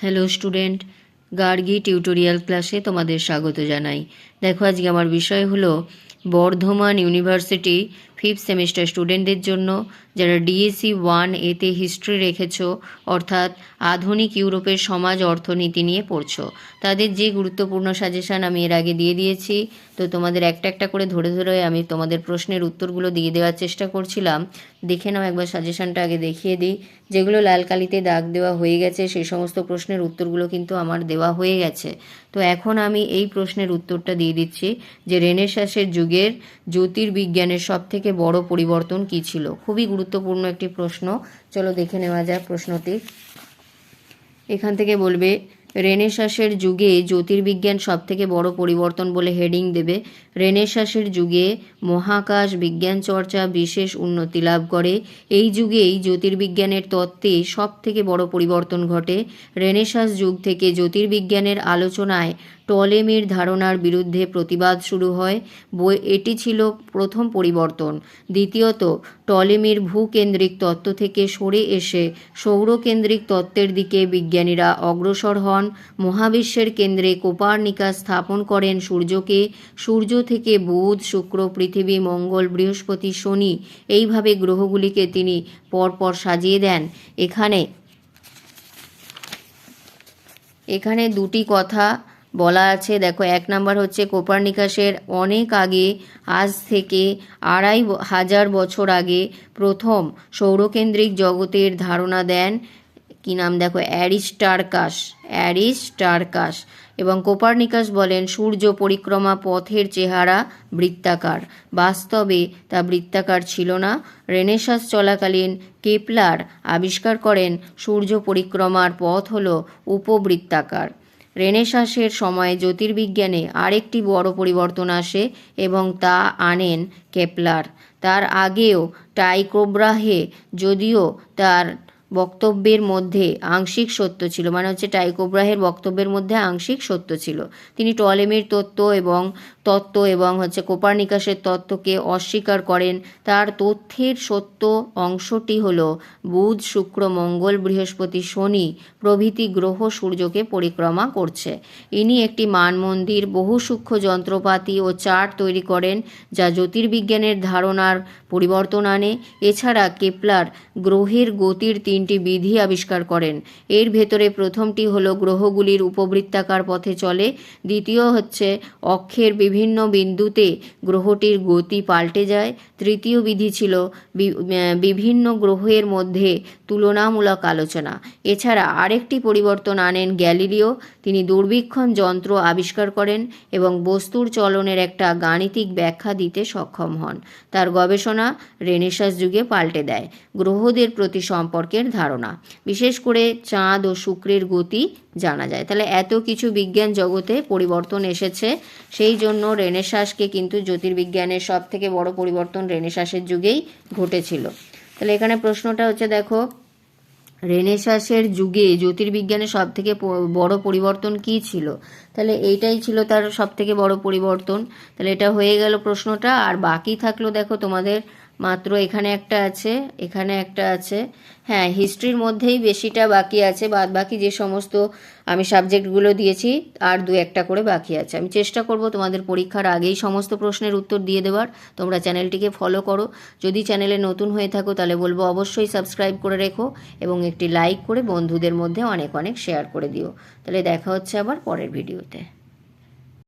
Hello student Gargi tutorial ক্লাসে তোমাদের স্বাগত জানাই। দেখো, আজকে আমার বিষয় হলো বর্ধমান ইউনিভার্সিটি ফিফথ সেমিস্টার স্টুডেন্টদের জন্য, যারা ডিএসসি ওয়ান এতে হিস্ট্রি রেখেছো, অর্থাৎ আধুনিক ইউরোপের সমাজ অর্থনীতি নিয়ে পড়ছো। তাদের যে গুরুত্বপূর্ণ সাজেশান আমি এর আগে দিয়ে দিয়েছি, তো তোমাদের একটা একটা করে ধরে ধরে আমি তোমাদের প্রশ্নের উত্তরগুলো দিয়ে দেওয়ার চেষ্টা করছিলাম। দেখে নাও একবার সাজেশানটা আগে দেখিয়ে দিই। যেগুলো লাল কালিতে দাগ দেওয়া হয়ে গেছে, সেই সমস্ত প্রশ্নের উত্তরগুলো কিন্তু আমার দেওয়া হয়ে গেছে। তো এখন আমি এই প্রশ্নের উত্তরটা দিয়ে দিচ্ছি যে রেনেসাসের যুগের জ্যোতির্বিজ্ঞানের সব থেকে বড় পরিবর্তন কী ছিল? খুবই গুরুত্বপূর্ণ একটি প্রশ্ন। চলো দেখে নেওয়া যাক প্রশ্নটি। এখান থেকে বলবে, রেনেসাসের যুগে জ্যোতির্বিজ্ঞান সব থেকে বড় পরিবর্তন বলে হেডিং দেবে। রেনেসাসের যুগে মহাকাশ বিজ্ঞান চর্চা বিশেষ উন্নতি লাভ করে। এই যুগেই জ্যোতির্বিজ্ঞানের তত্ত্বে সব থেকে বড় পরিবর্তন ঘটে। রেনেসাস যুগ থেকে জ্যোতির্বিজ্ঞানের আলোচনায় টলেমির ধারণার বিরুদ্ধে প্রতিবাদ শুরু হয়। বই, এটি ছিল প্রথম পরিবর্তন। দ্বিতীয়ত, টলেমির ভূকেন্দ্রিক তত্ত্ব থেকে সরে এসে সৌরকেন্দ্রিক তত্ত্বের দিকে বিজ্ঞানীরা অগ্রসর হন। মহাবিশ্বের কেন্দ্রে কোপার্নিকাস স্থাপন করেন সূর্যকে। সূর্য থেকে বুধ, শুক্র, পৃথিবী, মঙ্গল, বৃহস্পতি, শনি এইভাবে গ্রহগুলিকে তিনি পরপর সাজিয়ে দেন। এখানে এখানে দুটি কথা বলা আছে, দেখো, এক নাম্বার হচ্ছে কোপার্নিকাসের অনেক আগে, আজ থেকে আড়াই হাজার বছর আগে প্রথম সৌরকেন্দ্রিক জগতের ধারণা দেন কি নাম, দেখো, অ্যারিস্টারকাস অ্যারিস্টারকাস। এবং কোপার্নিকাস বলেন, সূর্য পরিক্রমা পথের চেহারা বৃত্তাকার। বাস্তবে তা বৃত্তাকার ছিল না। রেনেসাস চলাকালীন কেপলার আবিষ্কার করেন, সূর্য পরিক্রমার পথ হল উপবৃত্তাকার। রেনেসাসের সময়ে জ্যোতির্বিজ্ঞানে আরেকটি বড় পরিবর্তন আসে এবং তা আনেন কেপলার। তার আগেও টাইকোব্রাহে, যদিও তার বক্তব্যের মধ্যে আংশিক সত্য ছিল মানে হচ্ছে টাইকোব্রাহের বক্তব্যের মধ্যে আংশিক সত্য ছিল। তিনি টলেমির তত্ত্ব এবং তত্ত্ব এবং হচ্ছে কোপার্নিকাসের তত্ত্বকে অস্বীকার করেন। তার তথ্যের সত্য অংশটি হল, বুধ, শুক্র, মঙ্গল, বৃহস্পতি, শনি প্রভৃতি গ্রহ সূর্যকে পরিক্রমা করছে। ইনি একটি মানমন্দির, বহু সূক্ষ্ম যন্ত্রপাতি ও চার্ট তৈরি করেন, যা জ্যোতির্বিজ্ঞানের ধারণার পরিবর্তন আনে। এছাড়া কেপলার গ্রহের গতির তিনটি বিধি আবিষ্কার করেন। এর ভেতরে প্রথমটি হলো গ্রহগুলির উপবৃত্তাকার পথে চলে, দ্বিতীয় হচ্ছে অক্ষের বিভিন্ন বিন্দুতে গ্রহটির গতি পাল্টে যায়, তৃতীয় বিধি ছিল বিভিন্ন গ্রহের মধ্যে তুলনামূলক আলোচনা। এছাড়া আরেকটি পরিবর্তন আনেন গ্যালিলিও, তিনি দূরবীক্ষণ যন্ত্র আবিষ্কার করেন এবং বস্তুর চলনের একটা গাণিতিক ব্যাখ্যা দিতে সক্ষম হন। তার গবেষণা রেনেসাস যুগে পাল্টে দেয়। গ্রহদের প্রতি সম্পর্কের ধারণা। বিশেষ করে চাঁদ ও শুক্রের গতি জানা যায়। তাহলে এত কিছু বিজ্ঞান জগতে পরিবর্তন এসেছে, সেই জন্য রেনেসাসকে কিন্তু জ্যোতির্বিজ্ঞানের সব থেকে বড় পরিবর্তন রেনেসাসের যুগেই ঘটেছিল। তাহলে এখানে প্রশ্নটা হচ্ছে, দেখো, রেনেসাসের যুগে জ্যোতির্বিজ্ঞানের সব থেকে বড় পরিবর্তন কি ছিল? তাহলে এইটাই ছিল তার সব থেকে বড় পরিবর্তন। তাহলে এটা হয়ে গেল প্রশ্নটা। আর বাকি থাকল, দেখো, তোমাদের মাত্র এখানে একটা আছে, এখানে একটা আছে। হ্যাঁ হিস্ট্রির মধ্যেই বেশিটা বাকি আছে। বাদ বাকি যে সমস্ত আমি সাবজেক্টগুলো দিয়েছি, আর দু একটা করে বাকি আছে। আমি চেষ্টা করব তোমাদের পরীক্ষার আগেই সমস্ত প্রশ্নের উত্তর দিয়ে দেওয়ার তোমরা চ্যানেলটিকে ফলো করো। যদি চ্যানেলে নতুন হয়ে থাকো, তাহলে বলব অবশ্যই সাবস্ক্রাইব করে রেখো এবং একটি লাইক করে বন্ধুদের মধ্যে অনেক অনেক শেয়ার করে দিও। তাহলে দেখা হচ্ছে আবার পরের ভিডিওতে